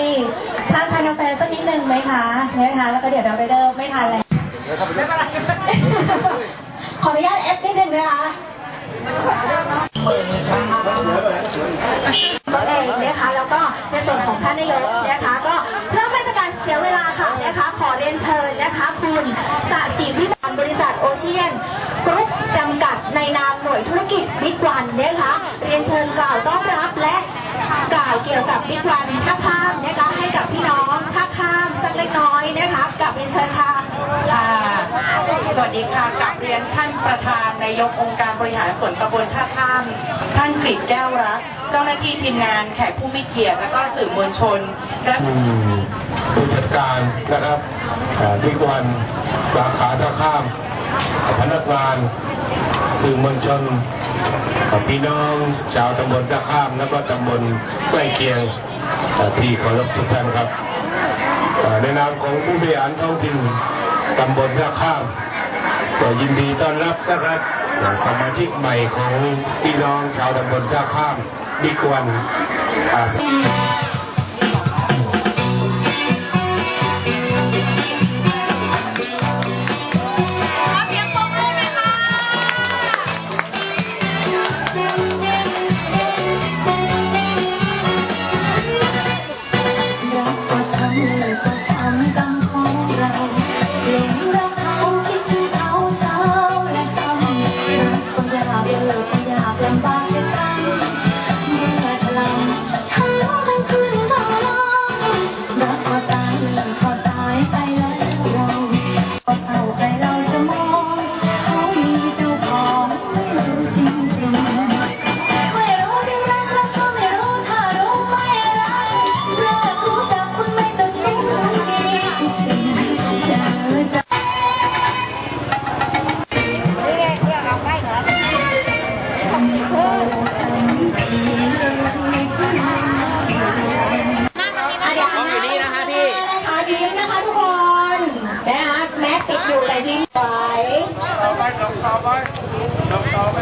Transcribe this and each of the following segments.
นี่ทานทานกาแฟสักนิดนึงไหมคะนะคะแล้วก็เดี๋ยวเราไปเริ่มไม่ทานแล้วขออนุญาตเอฟนิดนึงนะคะเองนะคะแล้วก็ในส่วนของท่านนายกนะคะก็เพื่อไม่เป็นการเสียเวลาค่ะนะคะขอเรียนเชิญนะคะคุณสศิวิมานบริษัทโอเชียนกรุ๊ปจำกัดในนามหน่วยธุรกิจบิ๊กวันนะคะเรียนเชิญกล่าวต้อนรับและกล่าวเกี่ยวกับบิ๊กวันท่าข้ามนะคะให้กับพี่น้องท่าข้ามสักเล็กน้อยนะคะกับเรียนเชิญค่ะ ค่ะส วัสดีค่ะกับเรียนท่านประธานนายกองค์การบริหารส่วนตำบลท่าข้าม ท่านกฤษแก้วรัก เจ้าหน้าที่ทีมงานแขกผู้มีเกียรติและก็สื่อมวลชน และผู้จัดการนะครับบิ๊กวันสาขาท่าข้าม พนักงานสื่อมวลชนพี่น้องชาวตำบลท่าข้าม แล้วก็ตำบลใกล้เคียงที่เคารพทุกท่านครับในนามของผู้บริหารท้องถิ่นตำบลท่าข้าม ก็ยินดีต้อนรับนะครับสมาชิกใหม่ของพี่น้องชาวตำบลท่าข้ามบิ๊กวันอารั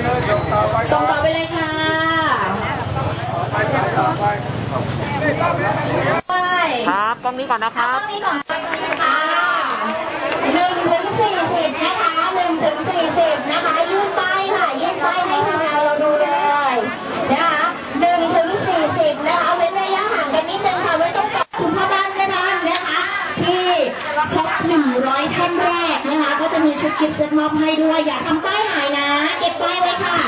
เลยค่ะไปครับกล้องนี้ก่อนนะคเอารับตรงนี้ก่อนอ่าหนึ่งถึงสี่สิบนะคะหนึ่งถึงสี่สิบนะคะ ยื่นป้ายค่ะ ยื่นป้ายให้ทีมงานเราดูเลยนะคะหนึ่งถึงสี่สิบนะคะเว้นระยะห่างกันนิดนึงค่ะไม่ต้องกับคุณพ่อบ้านแม่บ้านนะคะ ที่ช็อปหนึ่งร้อยท่านแรกนะคะ ก็จะมีชุดกิฟต์เซตมอบให้ด้วย อย่าทำป้ายหาย น